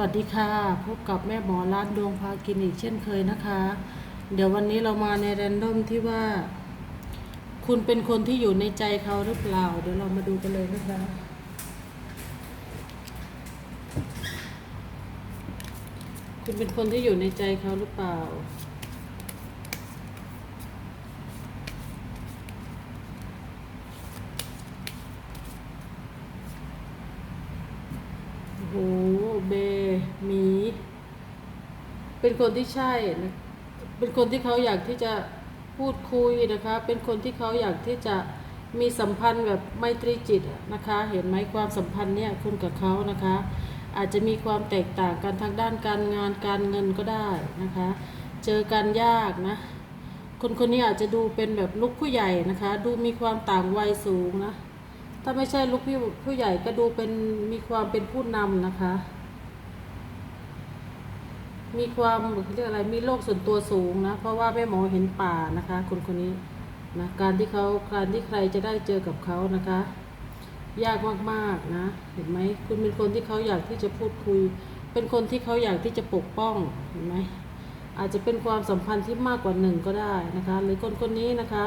วัสดีค่ะ พบกับแม่หมอร้านดวงพากินอีกเช่นเคยนะคะ เดี๋ยววันนี้เรามาในแรนดอมที่ว่า คุณเป็นคนที่อยู่ในใจเขาหรือเปล่า เดี๋ยวเรามาดูกันเลยนะคะคุณเป็นคนที่อยู่ในใจเขาหรือเปล่าโอ้ เบหมี เป็นคนที่ใช่นะเป็นคนที่เขาอยากที่จะพูดคุยนะคะ เป็นคนที่เขาอยากที่จะมีสัมพันธ์แบบไมตรีจิตนะคะ เห็นไหมความสัมพันธ์เนี่ยคุณกับเขานะคะ อาจจะมีความแตกต่างกันทางด้านการงานการเงินก็ได้นะคะ เจอกันยากนะคนคนนี้อาจจะดูเป็นแบบลูกผู้ใหญ่นะคะ ดูมีความต่างวัยสูงนะ ถ้าไม่ใช่ลูกผู้ใหญ่ก็ดูเป็นมีความเป็นผู้นำนะคะ มีความเรียกอะไรมีโลกส่วนตัวสูงนะ เพราะว่าแม่หมอเห็นป่านะคะ คนคนนี้นะการที่เขาการที่ใครจะได้เจอกับเขานะคะ ยากมากๆนะ เห็นไหมคุณเป็นคนที่เขาอยากที่จะพูดคุย เป็นคนที่เขาอยากที่จะปกป้องเห็นไหมอาจจะเป็นความสัมพันธ์ที่มากกว่าหนึ่งก็ได้นะคะ หรือคนคนนี้นะคะ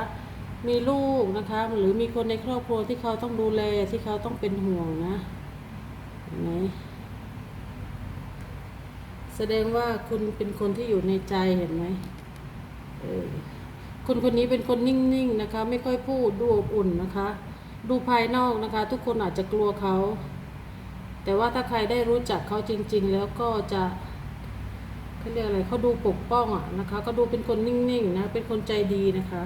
มีลูกนะคะหรือมีคนในครอบครัวที่เขาต้องดูแลที่เขาต้องเป็นห่วงนะเห็นไหม แสดงว่าคุณเป็นคนที่อยู่ในใจเห็นไหมเออคนคนนี้เป็นคนนิ่งๆนะคะ ไม่ค่อยพูดดูอบอุ่นนะคะ ดูภายนอกนะคะ ทุกคนอาจจะกลัวเขา แต่ว่าถ้าใครได้รู้จักเขาจริง ๆ แล้วก็จะเขาเรียกอะไรเขาดูปกป้องอะนะคะก็ดูเป็นคนนิ่งๆนะเป็นคนใจดีนะคะ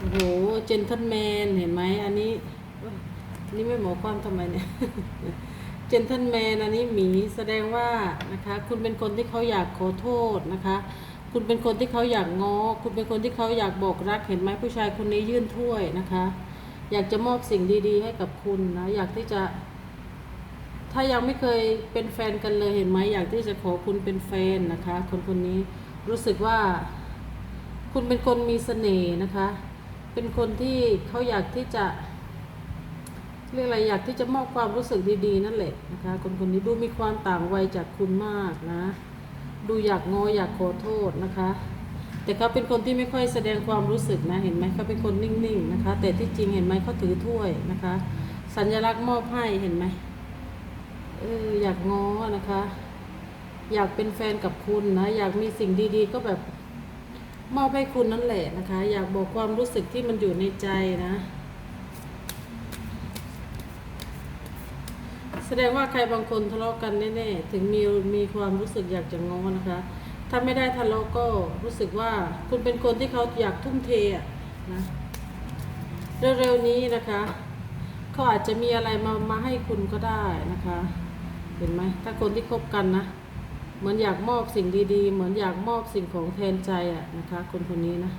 โอ้โห เจนทันแมนเห็นไหมอันนี้อันนี้ไม่หมอความทำไมเนี่ยเจนทันแมนอันนี้หมีแสดงว่านะคะ คุณเป็นคนที่เขาอยากขอโทษนะคะ คุณเป็นคนที่เขาอยากง้อคุณเป็นคนที่เขาอยากบอกรักเห็นไหมผู้ชายคนนี้ยื่นถ้วยนะคะ อยากจะมอบสิ่งดี ๆ ให้กับคุณนะอยากที่จะถ้ายังไม่เคยเป็นแฟนกันเลยเห็นไหมอยากที่จะขอคุณเป็นแฟนนะคะ คนคนนี้รู้สึกว่า คุณเป็นคนมีเสน่ห์นะคะ เป็นคนที่เขาอยากที่จะเรียกอะไรอยากที่จะมอบความรู้สึกดีๆ นั่นแหละนะคะ คนคนนี้ดูมีความต่างวัยจากคุณมากนะ ดูอยากงออยากขอโทษนะคะ แต่เขาเป็นคนที่ไม่ค่อยแสดงความรู้สึกนะเห็นไหมเขาเป็นคนนิ่งๆนะคะ แต่ที่จริงเห็นไหมเขาถือถ้วยนะคะ สัญลักษณ์มอบให้เห็นไหมเอออยากง้อนะคะ อยากเป็นแฟนกับคุณนะ อยากมีสิ่งดีๆ ก็แบบ มอบให้คุณนั่นแหละนะคะ อยากบอกความรู้สึกที่มันอยู่ในใจนะ แสดงว่าใครบางคนทะเลาะกันแน่ๆถึงมีมีความรู้สึกอยากจะง้อนะคะ ถ้าไม่ได้ทะเลาะก็รู้สึกว่าคุณเป็นคนที่เขาอยากทุ่มเทนะเร็วๆนี้นะคะเขาอาจจะมีอะไรมามาให้คุณก็ได้นะคะ เห็นไหมถ้าคนที่คบกันนะ เหมือนอยากมอบสิ่งดีๆ เหมือนอยากมอบสิ่งของแทนใจอะนะคะ คนคนนี้นะ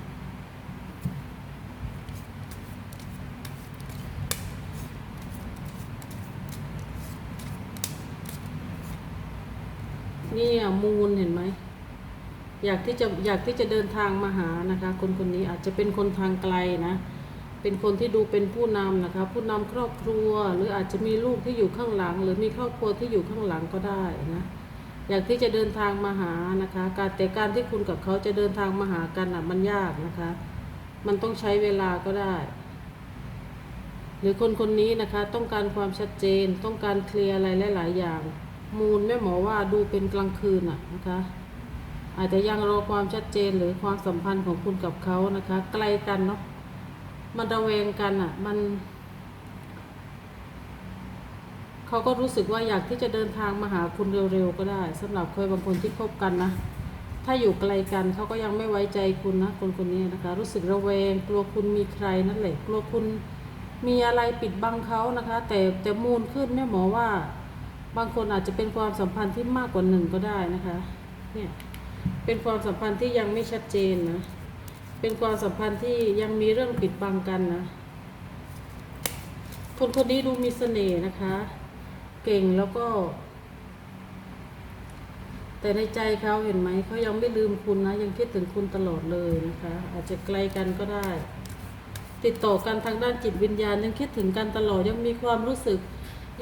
นี่อะมูลเห็นไหมอยากที่จะอยากที่จะเดินทางมาหานะคะ คนคนนี้อาจจะเป็นคนทางไกลนะ เป็นคนที่ดูเป็นผู้นำนะคะ ผู้นำครอบครัว หรืออาจจะมีลูกที่อยู่ข้างหลัง หรือมีครอบครัวที่อยู่ข้างหลังก็ได้นะ อยากที่จะเดินทางมาหานะคะ การแต่การที่คุณกับเขาจะเดินทางมาหากันอะมันยากนะคะ มันต้องใช้เวลาก็ได้ หรือคนคนนี้นะคะ ต้องการความชัดเจน ต้องการเคลียร์อะไรหลาย ๆ อย่าง มูลแม่หมอว่าดูเป็นกลางคืนอะนะคะ อาจจะยังรอความชัดเจนหรือความสัมพันธ์ของคุณกับเขานะคะ ไกลกันเนาะมันระแวงกันอะ มัน เขาก็รู้สึกว่าอยากที่จะเดินทางมาหาคุณเร็วๆก็ได้สำหรับเคยบางคนที่คบกันนะ ถ้าอยู่ไกลกันเขาก็ยังไม่ไว้ใจคุณนะคนคนนี้นะคะ รู้สึกระแวงกลัวคุณมีใครนั่นแหละกลัวคุณมีอะไรปิดบังเขานะคะ แต่แต่มูลขึ้นแม่หมอว่า บางคนอาจจะเป็นความสัมพันธ์ที่มากกว่าหนึ่งก็ได้นะคะเนี่ยเป็นความสัมพันธ์ที่ยังไม่ชัดเจนนะเป็นความสัมพันธ์ที่ยังมีเรื่องปิดบังกันนะคนคนนี้ดูมีเสน่ห์นะคะ เก่งแล้วก็ แต่ในใจเขาเห็นไหมเขายังไม่ลืมคุณนะ ยังคิดถึงคุณตลอดเลยนะคะ อาจจะไกลกันก็ได้ ติดต่อกันทางด้านจิตวิญญาณ ยังคิดถึงกันตลอดยังมีความรู้สึก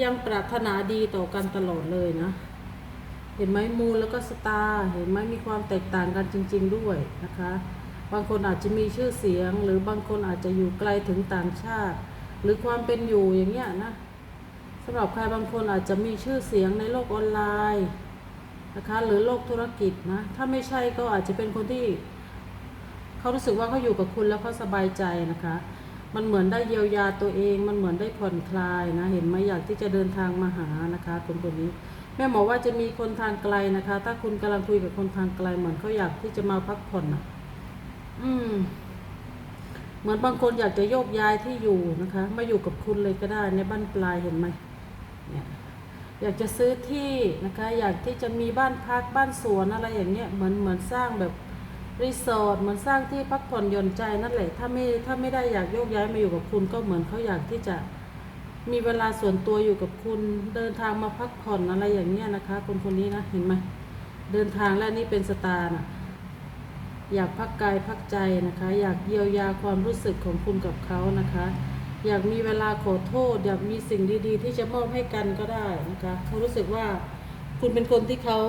ยังปรารถนาดีต่อกันตลอดเลยนะ เห็นไหมมูลแล้วก็สตาร์เห็นไหมมีความแตกต่างกันจริง ๆ ด้วยนะคะ บางคนอาจจะมีชื่อเสียง หรือบางคนอาจจะอยู่ไกลถึงต่างชาติ หรือความเป็นอยู่อย่างเงี้ยนะ สำหรับใครบางคนอาจจะมีชื่อเสียงในโลกออนไลน์นะคะหรือโลกธุรกิจนะถ้าไม่ใช่ก็อาจจะเป็นคนที่เขารู้สึกว่าเขาอยู่กับคุณแล้วเขาสบายใจนะคะ มันเหมือนได้เยียวยาตัวเอง มันเหมือนได้ผ่อนคลายนะเห็นไหมอยากที่จะเดินทางมาหานะคะคนคนนี้ แม่หมอว่าจะมีคนทางไกลนะคะ ถ้าคุณกำลังคุยกับคนทางไกล เหมือนเขาอยากที่จะมาพักผ่อนนะอืมเหมือนบางคนอยากจะโยกย้ายที่อยู่นะคะ มาอยู่กับคุณเลยก็ได้ในบ้านปลายเห็นไหม เนี่ยอยากจะซื้อที่นะคะอยากที่จะมีบ้านพักบ้านสวนอะไรอย่างเงี้ยเหมือนเหมือนสร้างแบบรีสอร์ทเหมือนสร้างที่พักผ่อนหย่อนใจนั่นแหละถ้าไม่ถ้าไม่ได้อยากโยกย้ายมาอยู่กับคุณก็เหมือนเขาอยากที่จะมีเวลาส่วนตัวอยู่กับคุณเดินทางมาพักผ่อนอะไรอย่างเงี้ยนะคะ คนคนนี้นะเห็นไหมเดินทางและนี่เป็นสตาร์น่ะอยากพักกายพักใจนะคะ อยากเยียวยาความรู้สึกของคุณกับเขานะคะ อยากมีเวลาขอโทษ อยากมีสิ่งดี ๆ ที่จะมอบให้กันก็ได้นะคะเขารู้สึกว่าคุณเป็นคนที่เขา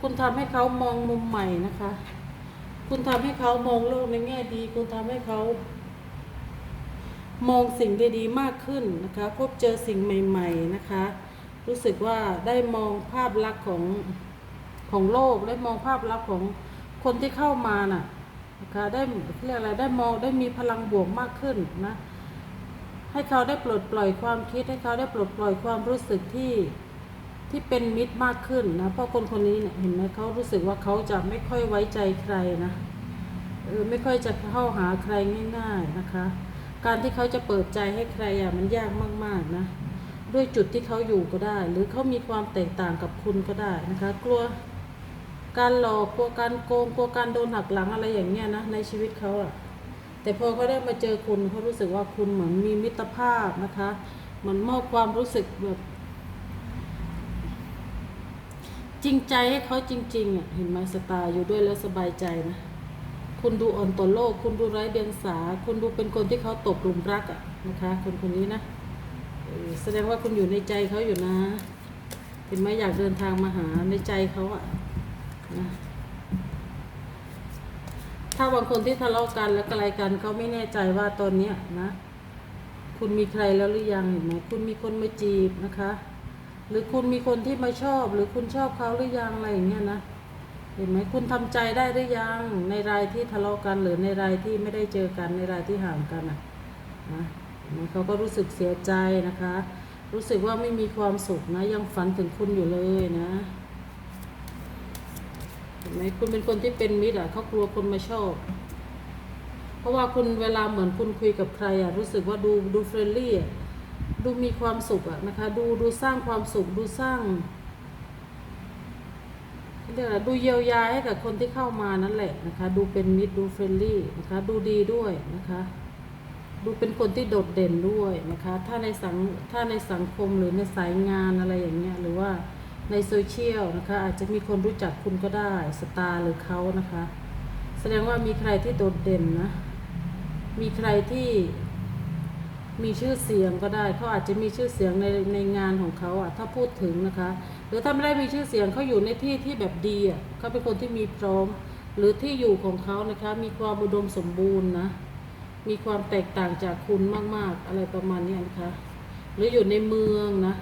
คุณทำให้เขามองมุมใหม่นะคะ คุณทำให้เขามองโลกในแง่ดี คุณทำให้เขา มองสิ่งดีๆมากขึ้นนะคะ พบเจอสิ่งใหม่ ๆนะคะ รู้สึกว่าได้มองภาพลักษณ์ของของโลกได้มองภาพลักษณ์ของคนที่เข้ามาน่ะนะคะได้เรียกอะไรได้มองได้มีพลังบวกมากขึ้นนะ ให้เขาได้ปลดปล่อยความคิดให้เขาได้ปลดปล่อยความรู้สึกที่ที่เป็นมิตรมากขึ้นนะ เพราะคนคนนี้เนี่ยเห็นไหมเขารู้สึกว่าเขาจะไม่ค่อยไว้ใจใครนะเออไม่ค่อยจะเข้าหาใครง่าย ๆนะคะ การที่เขาจะเปิดใจให้ใครอะมันยากมากๆนะ ด้วยจุดที่เขาอยู่ก็ได้ หรือเขามีความแตกต่างกับคุณก็ได้นะคะ กลัวการหลอกกลัวการโกงกลัวการโดนหักหลังอะไรอย่างเงี้ยนะในชีวิตเขาอะ แต่พอเขาได้มาเจอคุณเขารู้สึกว่าคุณเหมือนมีมิตรภาพนะคะ เหมือนมอบความรู้สึกแบบจริงใจให้เขาจริงๆอะเห็นไหมสตาอยู่ด้วยแล้วสบายใจนะ คุณดูอ่อนต่อโลก คุณดูไร้เดียงสา คุณดูเป็นคนที่เขาตกหลุมรักอะนะคะ คนคนนี้นะแสดงว่าคุณอยู่ในใจเขาอยู่นะ เห็นไหมอยากเดินทางมาหาในใจเขาอะนะ ถ้าบางคนที่ทะเลาะกันแล้วอะไกลกันเขาไม่แน่ใจว่าตอนเนี้ยนะ คุณมีใครแล้วหรือยังเห็นไหมคุณมีคนมาจีบนะคะ หรือคุณมีคนที่มาชอบ หรือคุณชอบเขาหรือยังอะไรอย่างเงี้ยนะเห็นไหมคุณทำใจได้หรือยังในรายที่ทะเลาะกันหรือในรายที่ไม่ได้เจอกันในรายที่ห่างกันอะนะเห็นไหมเขาก็รู้สึกเสียใจนะคะ รู้สึกว่าไม่มีความสุขนะ ยังฝันถึงคุณอยู่เลยนะ เห็นไหมคุณเป็นคนที่เป็นมิตรอะเขากลัวคนมาชอบ เพราะว่าคุณเวลาเหมือนคุณคุยกับใครอะรู้สึกว่าดูดูเฟรนลี่อะดูมีความสุขอะนะคะ ดูดูสร้างความสุขดูสร้างเรียกอะไรดูเยียวยาให้กับคนที่เข้ามานั่นแหละนะคะ ดูเป็นมิตรดูเฟรนลี่นะคะ ดูดีด้วยนะคะ ดูเป็นคนที่โดดเด่นด้วยนะคะ ถ้าในสังถ้าในสังคมหรือในสายงานอะไรอย่างเงี้ยหรือว่า ในโซเชียลนะคะ อาจจะมีคนรู้จักคุณก็ได้สตาร์หรือเขานะคะ แสดงว่ามีใครที่โดดเด่นนะ มีใครที่มีชื่อเสียงก็ได้เขาอาจจะมีชื่อเสียงในในงานของเขาอะถ้าพูดถึงนะคะ หรือถ้าไม่ได้มีชื่อเสียงเขาอยู่ในที่ที่แบบดีอะเขาเป็นคนที่มีพร้อม หรือที่อยู่ของเขานะคะ มีความอุดมสมบูรณ์นะมีความแตกต่างจากคุณมาก ๆ อะไรประมาณนี้นะคะ หรืออยู่ในเมืองนะ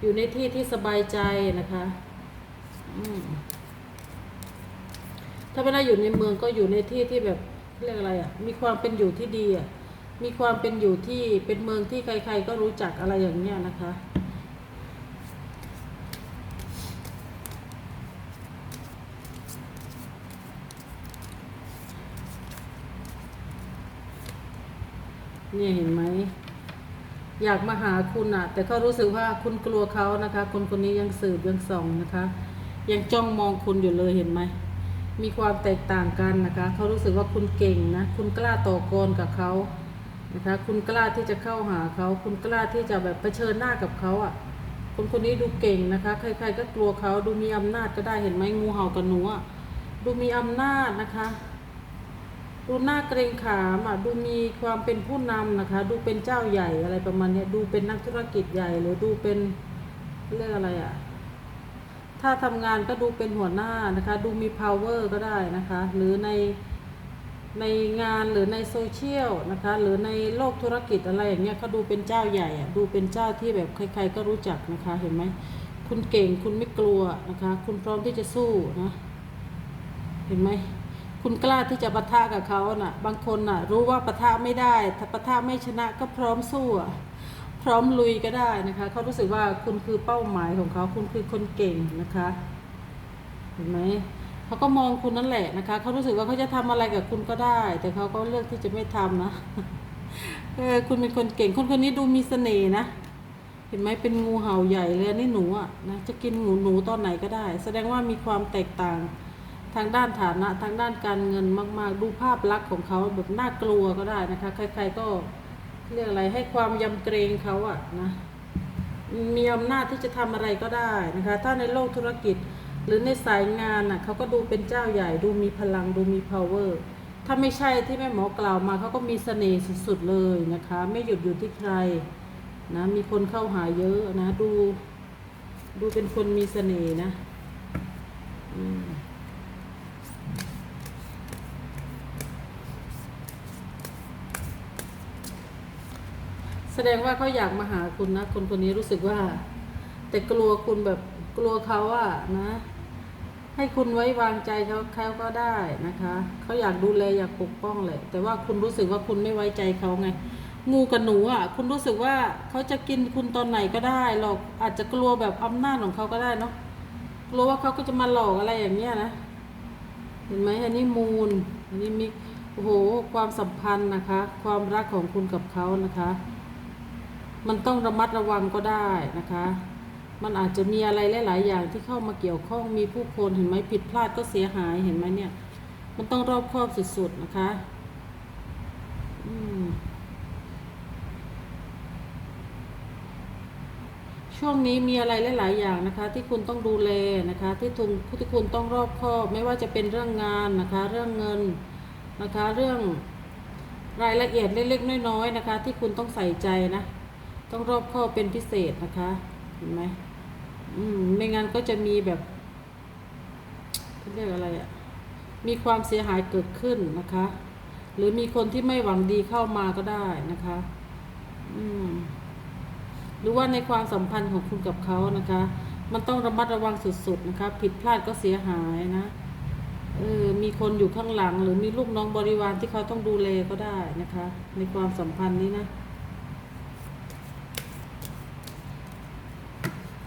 อยู่ในที่ที่สบายใจนะคะถ้าไม่ได้อยู่ในเมืองก็อยู่ในที่ที่แบบเรียกอะไรอะ่ะ มีความเป็นอยู่ที่ดีอะ่ะ มีความเป็นอยู่ที่เป็นเมืองที่ใคร ๆ ก็รู้จักอะไรอย่างเงี้ยนะคะเนี่ยเห็นไหม อยากมาหาคุณอะ แต่เขารู้สึกว่าคุณกลัวเขานะคะ คนคนนี้ยังสืบยังส่องนะคะ ยังจ้องมองคุณอยู่เลยเห็นไหมมีความแตกต่างกันนะคะ เขารู้สึกว่าคุณเก่งนะ คุณกล้าต่อกรกับเขานะคะ คุณกล้าที่จะเข้าหาเขา คุณกล้าที่จะแบบเผชิญหน้ากับเขาอะ คนคนนี้ดูเก่งนะคะ ใคร ๆ ก็กลัวเขา ดูมีอำนาจก็ได้เห็นไหมงูเห่ากับหนูอะ ดูมีอำนาจนะคะ ดูหน้าเกรงขามอะดูมีความเป็นผู้นำนะคะ ดูเป็นเจ้าใหญ่อะไรประมาณเนี้ยดูเป็นนักธุรกิจใหญ่หรือดูเป็นเรื่องอะไรอะถ้าทำงานก็ดูเป็นหัวหน้านะคะ ดูมี power ก็ได้นะคะ หรือในในงานหรือในโซเชียลนะคะ หรือในโลกธุรกิจอะไรอย่างเงี้ยเขาดูเป็นเจ้าใหญ่อะดูเป็นเจ้าที่แบบใคร ๆ ก็รู้จักนะคะ เห็นไหมคุณเก่งคุณไม่กลัวนะคะ คุณพร้อมที่จะสู้นะ เห็นไหม คุณกล้าที่จะปะทะกับเขาน่ะ บางคนน่ะ รู้ว่าปะทะไม่ได้ ถ้าปะทะไม่ชนะก็พร้อมสู้อะพร้อมลุยก็ได้นะคะ เขารู้สึกว่าคุณคือเป้าหมายของเขา คุณคือคนเก่งนะคะ เห็นไหมเขาก็มองคุณนั่นแหละนะคะ เขารู้สึกว่าเขาจะทำอะไรกับคุณก็ได้ แต่เขาก็เลือกที่จะไม่ทำนะเออคุณเป็นคนเก่ง คนคนนี้ดูมีเสน่ห์นะ เห็นไหมเป็นงูเห่าใหญ่เลยนนี่หนูอะนะ จะกินหนูหนูตอนไหนก็ได้ แสดงว่ามีความแตกต่างางด้านฐานะทางด้านการเงินมากๆ ดูภาพลักษณ์ของเขาแบบน่ากลัวก็ได้นะคะ ใครๆก็เรียกอะไรให้ความยำเกรงเขาอะนะมีอำนาจที่จะทำอะไรก็ได้นะคะ ถ้าในโลกธุรกิจหรือในสายงานน่ะเขาก็ดูเป็นเจ้าใหญ่ ดูมีพลังดูมี power ถ้าไม่ใช่ที่แม่หมอกล่าวมาเขาก็มีเสน่ห์สุดๆเลยนะคะ ไม่หยุดอยู่ที่ใครนะมีคนเข้าหาเยอะนะ ดู ดูเป็นคนมีเสน่ห์นะ อืม แสดงว่าเขาอยากมาหาคุณนะ คนคนนี้รู้สึกว่า แต่กลัวคุณแบบกลัวเขาอะนะ ให้คุณไว้วางใจเขาเขาก็ได้นะคะเขาอยากดูแลอยากปกป้องแหละแต่ว่าคุณรู้สึกว่าคุณไม่ไว้ใจเขาไง งูกับหนูอะคุณรู้สึกว่าเขาจะกินคุณตอนไหนก็ได้หรอกอาจจะกลัวแบบอำนาจของเขาก็ได้เนาะกลัวว่าเขาก็จะมาหลอกอะไรอย่างเงี้ยนะเห็นไหมอันนี้มูลอันนี้มีโอ้โหความสัมพันธ์นะคะ ความรักของคุณกับเขานะคะ มันต้องระมัดระวังก็ได้นะคะ มันอาจจะมีอะไรหลาย ๆ อย่างที่เข้ามาเกี่ยวข้องมีผู้คนเห็นไหมผิดพลาดก็เสียหายเห็นไหมเนี่ย มันต้องรอบคอบสุด ๆ นะคะอืมช่วงนี้มีอะไรหลาย ๆ อย่างนะคะ ที่คุณต้องดูแลนะคะ ที่ทุนที่คุณต้องรอบคอบไม่ว่าจะเป็นเรื่องงานนะคะ เรื่องเงินนะคะ เรื่องรายละเอียดเล็ก ๆ น้อย ๆ นะคะ ที่คุณต้องใส่ใจนะ ต้องรอบคอบเป็นพิเศษนะคะ เห็นไหมอืมไม่งั้นก็จะมีแบบเขาเรียกอะไรอะมีความเสียหายเกิดขึ้นนะคะ หรือมีคนที่ไม่หวังดีเข้ามาก็ได้นะคะ อืมหรือว่าในความสัมพันธ์ของคุณกับเขานะคะ มันต้องระมัดระวังสุดๆนะคะ ผิดพลาดก็เสียหายนะเออมีคนอยู่ข้างหลัง หรือมีลูกน้องบริวารที่เขาต้องดูแลก็ได้นะคะ ในความสัมพันธ์นี้นะ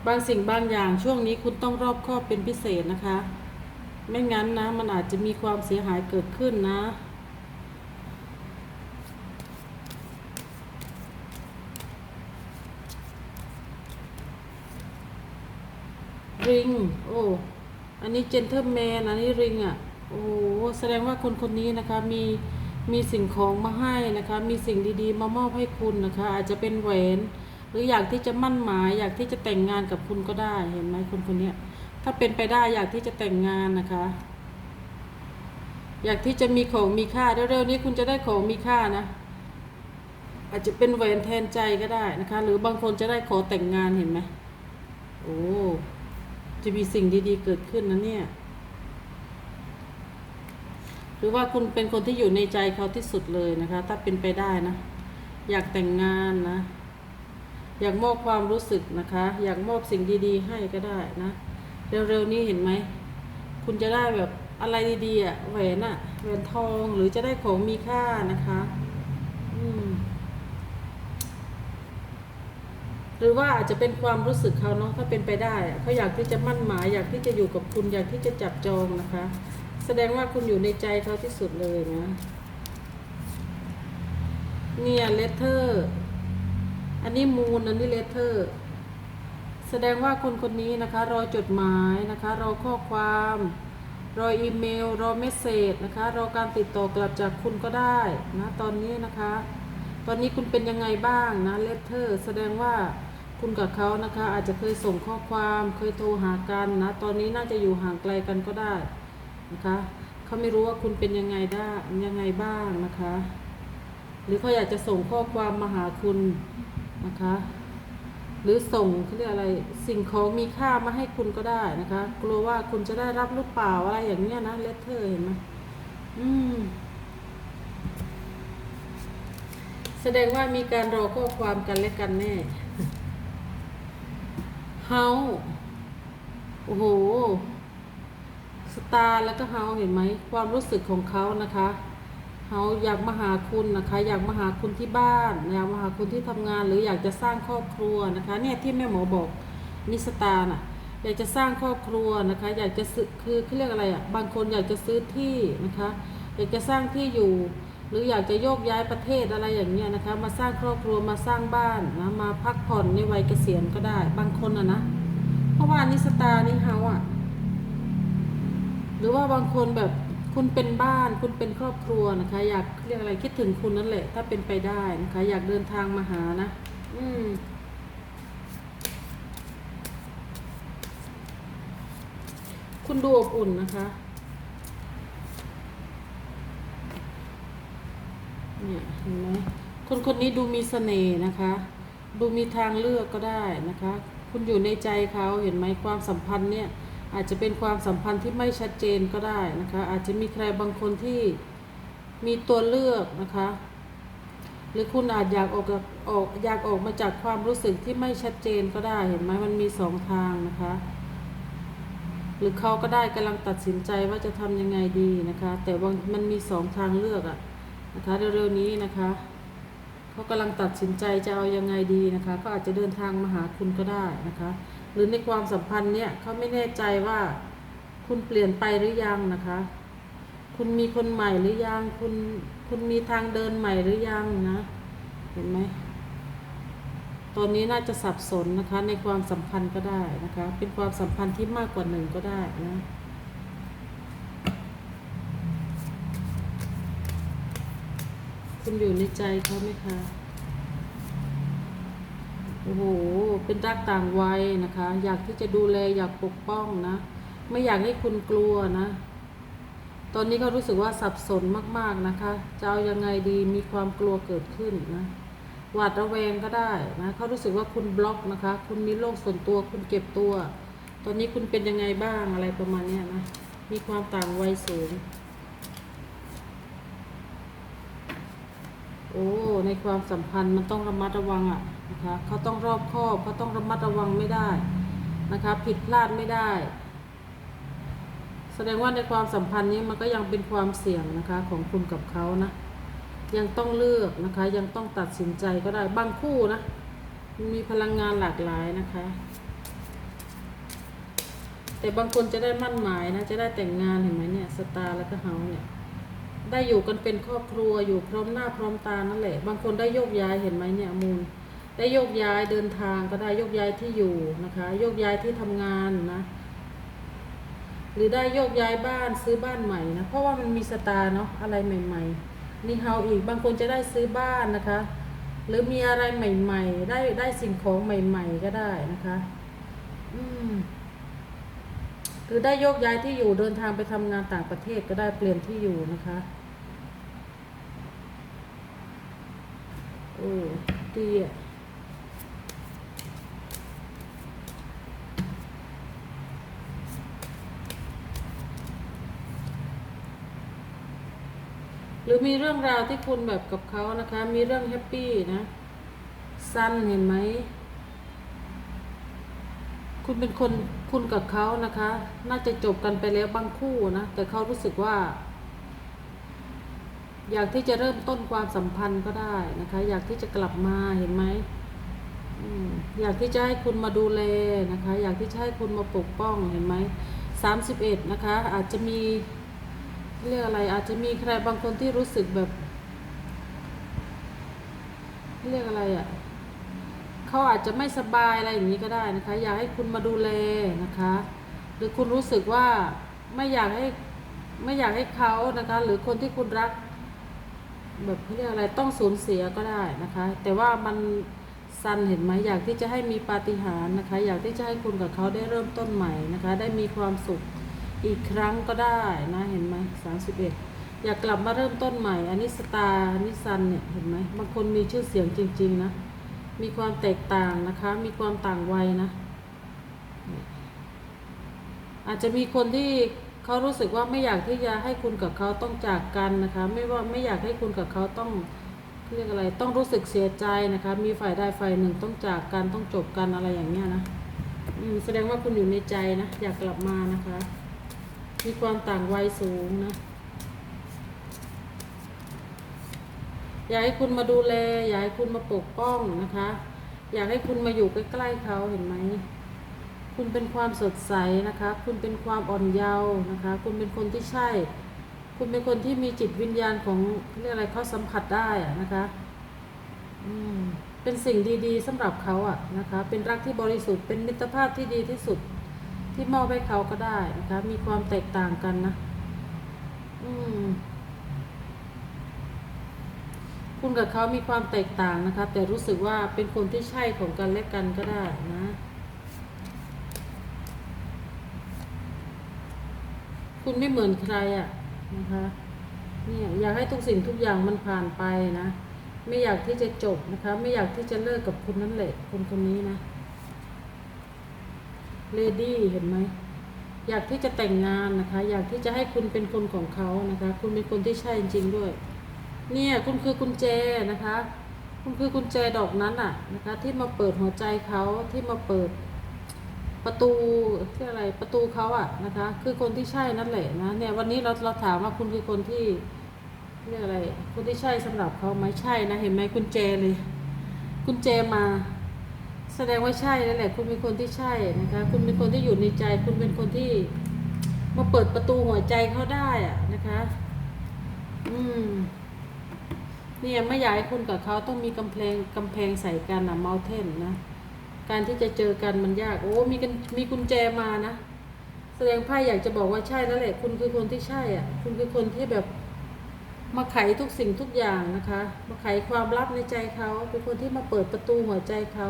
บางสิ่งบางอย่างช่วงนี้คุณต้องรอบคอบเป็นพิเศษนะคะ ไม่งั้นนะ มันอาจจะมีความเสียหายเกิดขึ้นนะ ริง โอ้ อันนี้เจนเทอร์แมนอันนี้ริงอะ โอ้แสดงว่าคนคนนี้นะคะมีมีสิ่งของมาให้นะคะ มีสิ่งดีๆ มามอบให้คุณนะคะ อาจจะเป็นแหวน หรืออยากที่จะมั่นหมาย อยากที่จะแต่งงานกับคุณก็ได้เห็นไหมคนคนนี้ถ้าเป็นไปได้อยากที่จะแต่งงานนะคะ อยากที่จะมีของมีค่าเร็วๆนี้คุณจะได้ของมีค่านะ อาจจะเป็นแหวนแทนใจก็ได้นะคะ หรือบางคนจะได้ขอแต่งงานเห็นไหมโอ้จะมีสิ่งดีๆเกิดขึ้นนะเนี่ยหรือว่าคุณเป็นคนที่อยู่ในใจเขาที่สุดเลยนะคะ ถ้าเป็นไปได้นะ อยากแต่งงานนะ อยากมอบความรู้สึกนะคะ อยากมอบสิ่งดีๆ ให้ก็ได้นะ เร็วๆนี้เห็นไหม คุณจะได้แบบอะไรดีๆอะแหวนอะแหวนทองหรือจะได้ของมีค่านะคะหรือว่าอาจจะเป็นความรู้สึกเขาเนาะถ้าเป็นไปได้อะเขาอยากที่จะมั่นหมายอยากที่จะอยู่กับคุณอยากที่จะจับจองนะคะ แสดงว่าคุณอยู่ในใจเขาที่สุดเลยนะเนี่ยเลเทอร์ อันนี้มูนอันนี้เลเทอร์ แสดงว่าคนคนนี้นะคะ รอจดหมายนะคะ รอข้อความ รออีเมล รอเมสเซจนะคะ รอการติดต่อกลับจากคุณก็ได้นะตอนนี้นะคะ ตอนนี้คุณเป็นยังไงบ้างนะเลเทอร์ แสดงว่าคุณกับเขานะคะ อาจจะเคยส่งข้อความเคยโทรหากันนะ ตอนนี้น่าจะอยู่ห่างไกลกันก็ได้นะคะเขาไม่รู้ว่าคุณเป็นยังไงได้ยังไงบ้างนะคะ หรือเขาอยากจะส่งข้อความมาหาคุณ นะคะ หรือส่งเขาเรียกอะไรสิ่งของมีค่ามาให้คุณก็ได้นะคะ กลัวว่าคุณจะได้รับหรือเปล่าอะไรอย่างเงี้ยนะเลตเตอร์เห็นไหมอืม แสดงว่ามีการรอข้อความกันและกันแน่เฮาโอ้โห สตาร์แล้วก็เฮาเห็นไหมความรู้สึกของเขานะคะ เฮาอยากมาหาคุณนะคะ อยากมาหาคุณที่บ้านอยากมาหาคุณที่ทำงาน หรืออยากจะสร้างครอบครัวนะคะเนี่ยที่แม่หมอบอกนิสตาน่ะอยากจะสร้างครอบครัวนะคะ อยากจะซื้อคือเขาเรียกอะไรอะบางคนอยากจะซื้อที่นะคะ อยากจะสร้างที่อยู่ หรืออยากจะโยกย้ายประเทศอะไรอย่างเงี้ยนะคะ มาสร้างครอบครัวมาสร้างบ้านนะมาพักผ่อนในวัยเกษียณก็ได้ บางคนอะนะเพราะว่านิสตานี่เฮาอะหรือว่าบางคนแบบ คุณเป็นบ้านคุณเป็นครอบครัวนะคะ อยากเรียกอะไรคิดถึงคุณนั่นแหละ ถ้าเป็นไปได้นะคะ อยากเดินทางมาหานะ อืมคุณดูอบอุ่นนะคะเนี่ยเห็นไหมคนคนนี้ดูมีเสน่ห์นะคะ ดูมีทางเลือกก็ได้นะคะ คุณอยู่ในใจเขาเห็นไหมความสัมพันธ์เนี่ย อาจจะเป็นความสัมพันธ์ที่ไม่ชัดเจนก็ได้นะคะ อาจจะมีใครบางคนที่มีตัวเลือกนะคะ หรือคุณอาจอยากออกออกอยากออกมาจากความรู้สึกที่ไม่ชัดเจนก็ได้เห็นไหมมันมีสองทางนะคะ หรือเขาก็ได้กำลังตัดสินใจว่าจะทำยังไงดีนะคะ แต่ว่ามันมีสองทางเลือกอะนะคะเร็วๆนี้นะคะเขากำลังตัดสินใจจะเอายังไงดีนะคะ ก็อาจจะเดินทางมาหาคุณก็ได้นะคะ หรือในความสัมพันธ์เนี่ยเขาไม่แน่ใจว่าคุณเปลี่ยนไปหรือยังนะคะ คุณมีคนใหม่หรือยัง คุณคุณมีทางเดินใหม่หรือยังนะ เห็นไหมตอนนี้น่าจะสับสนนะคะ ในความสัมพันธ์ก็ได้นะคะ เป็นความสัมพันธ์ที่มากกว่าหนึ่งก็ได้นะคุณอยู่ในใจเขาไหมคะ อ้โห เป็นรักต่างวัยนะคะ อยากที่จะดูแลอยากปกป้องนะ ไม่อยากให้คุณกลัวนะ ตอนนี้เขารู้สึกว่าสับสนมากๆนะคะ จะเอายังไงดีมีความกลัวเกิดขึ้นนะ หวาดระแวงก็ได้นะเขารู้สึกว่าคุณบล็อกนะคะ คุณมีโรคส่วนตัวคุณเก็บตัว ตอนนี้คุณเป็นยังไงบ้างอะไรประมาณนี้นะ มีความต่างวัยสูงโอ้ ในความสัมพันธ์มันต้องระมัดระวังอะ่ะ นะคะเขาต้องรอบคอบเขาต้องระมัดระวังไม่ได้นะคะผิดพลาดไม่ได้ แสดงว่าในความสัมพันธ์นี้มันก็ยังเป็นความเสี่ยงนะคะของคุณกับเขานะยังต้องเลือกนะคะ ยังต้องตัดสินใจก็ได้บางคู่นะมีพลังงานหลากหลายนะคะ แต่บางคนจะได้มั่นหมายนะจะได้แต่งงานเห็นไหมเนี่ยสตาร์แล้วก็เฮาเนี่ยได้อยู่กันเป็นครอบครัวอยู่พร้อมหน้าพร้อมตานั่นแหละ บางคนได้โยกย้ายเห็นไหมเนี่ยมูล ได้โยกย้ายเดินทางก็ได้โยกย้ายที่อยู่นะคะโยกย้ายที่ทำงานนะหรือได้โยกย้ายบ้านซื้อบ้านใหม่นะเพราะว่ามันมีสตาร์เนาะอะไรใหม่ๆนี่เฮาอีกบางคนจะได้ซื้อบ้านนะคะ หรือมีอะไรใหม่ ๆ ได้ได้สิ่งของใหม่ ๆ ก็ได้นะคะ อืมหรือได้โยกย้ายที่อยู่เดินทางไปทำงานต่างประเทศก็ได้เปลี่ยนที่อยู่นะคะโอ้ดีอะ รือมีเรื่องราวที่คุณแบบกับเขานะคะ มีเรื่องแฮปปี้นะซันเห็นไหม คุณเป็นคนคุณกับเขานะคะ น่าจะจบกันไปแล้วบางคู่นะ แต่เขารู้สึกว่า อยากที่จะเริ่มต้นความสัมพันธ์ก็ได้นะคะ อยากที่จะกลับมาเห็นไหมอยากที่จะให้คุณมาดูแลนะคะ อยากที่จะให้คุณมาปกป้องเห็นไหมสามสิบเอ็ดนะคะ อาจจะมี เรียกอะไรอาจจะมีใครบางคนที่รู้สึกแบบ เรียกอะไรอะ่ะเขาอาจจะไม่สบายอะไรอย่างนี้ก็ได้นะคะ อยากให้คุณมาดูแลนะคะ หรือคุณรู้สึกว่าไม่อยากให้ไม่อยากให้เขานะคะ หรือคนที่คุณรัก แบบเขาเรียกอะไรต้องสูญเสียก็ได้นะคะ แต่ว่ามันซันเห็นไหมอยากที่จะให้มีปาฏิหาริย์นะคะ อยากที่จะให้คุณกับเขาได้เริ่มต้นใหม่นะคะ ได้มีความสุข อีกครั้งก็ได้นะเห็นไหมสามสิบเอ็ดอยากกลับมาเริ่มต้นใหม่อันนี้สตาร์อันนี้ซันเนี่ยเห็นไหมบางคนมีชื่อเสียงจริง ๆ นะ มีความแตกต่างนะคะ มีความต่างวัยนะ อาจจะมีคนที่เขารู้สึกว่าไม่อยากที่จะให้คุณกับเขาต้องจากกันนะคะ ไม่ว่าไม่อยากให้คุณกับเขาต้องเรียกอะไรต้องรู้สึกเสียใจนะคะ มีฝ่ายใดฝ่ายหนึ่งต้องจากกันต้องจบกันอะไรอย่างเงี้ยนะแสดงว่าคุณอยู่ในใจนะ อยากกลับมานะคะ มีความต่างวัยสูงนะ อยากให้คุณมาดูแล อยากให้คุณมาปกป้องนะคะ อยากให้คุณมาอยู่ใกล้ๆเขาเห็นไหม คุณเป็นความสดใสนะคะ คุณเป็นความอ่อนเยาว์นะคะ คุณเป็นคนที่ใช่ คุณเป็นคนที่มีจิตวิญญาณของเรียกอะไรเขาสัมผัสได้อะนะคะอืมเป็นสิ่งดีๆสำหรับเขาอะนะคะ เป็นรักที่บริสุทธิ์ เป็นมิตรภาพที่ดีที่สุด ที่มอบให้เขาก็ได้นะคะ มีความแตกต่างกันนะ อืม คุณกับเขามีความแตกต่างนะคะ แต่รู้สึกว่าเป็นคนที่ใช่ของกันและกันก็ได้นะคุณไม่เหมือนใครอะ่ะนะคะเนี่ยอยากให้ทุกสิ่งทุกอย่างมันผ่านไปนะ ไม่อยากที่จะจบนะคะ ไม่อยากที่จะเลิกกับคนนั้นแหละคนคนนี้นะ เลดี้เห็นไหมอยากที่จะแต่งงานนะคะ อยากที่จะให้คุณเป็นคนของเขานะคะ คุณเป็นคนที่ใช่จริงๆด้วย เนี่ยคุณคือกุญแจนะคะ คุณคือกุญแจดอกนั้นอะนะคะ ที่มาเปิดหัวใจเขาที่มาเปิดประตูที่อะไรประตูเขาอะนะคะ คือคนที่ใช่นั่นแหละนะเนี่ยวันนี้เราเราถามว่าคุณคือคนที่เรียกอะไรคนที่ใช่สำหรับเขาไหมใช่นะเห็นไหมกุญแจเลย กุญแจมา แสดงว่าใช่นั่นแหละ คุณเป็นคนที่ใช่นะคะ คุณเป็นคนที่อยู่ในใจ คุณเป็นคนที่มาเปิดประตูหัวใจเขาได้อะนะคะ อืมเนี่ยไม่อยากให้คุณกับเขาต้องมีกำแพงกำแพงใส่กันอะเมาเทนนะ การที่จะเจอกันมันยาก โอ้มีกันมีกุญแจมานะแสดงไพ่อยากจะบอกว่าใช่แล้วแหละ คุณคือคนที่ใช่อะ คุณคือคนที่แบบมาไขทุกสิ่งทุกอย่างนะคะ มาไขความลับในใจเขา เป็นคนที่มาเปิดประตูหัวใจเขา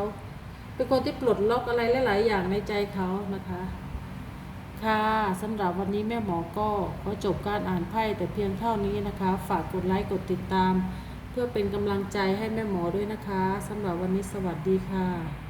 เป็นคนที่ปลดล็อกอะไรหลาย ๆ อย่างในใจเขานะคะ ค่ะสำหรับวันนี้แม่หมอก็ขอจบการอ่านไพ่แต่เพียงเท่านี้นะคะ ฝากกดไลค์กดติดตาม เพื่อเป็นกำลังใจให้แม่หมอด้วยนะคะสำหรับวันนี้สวัสดีค่ะ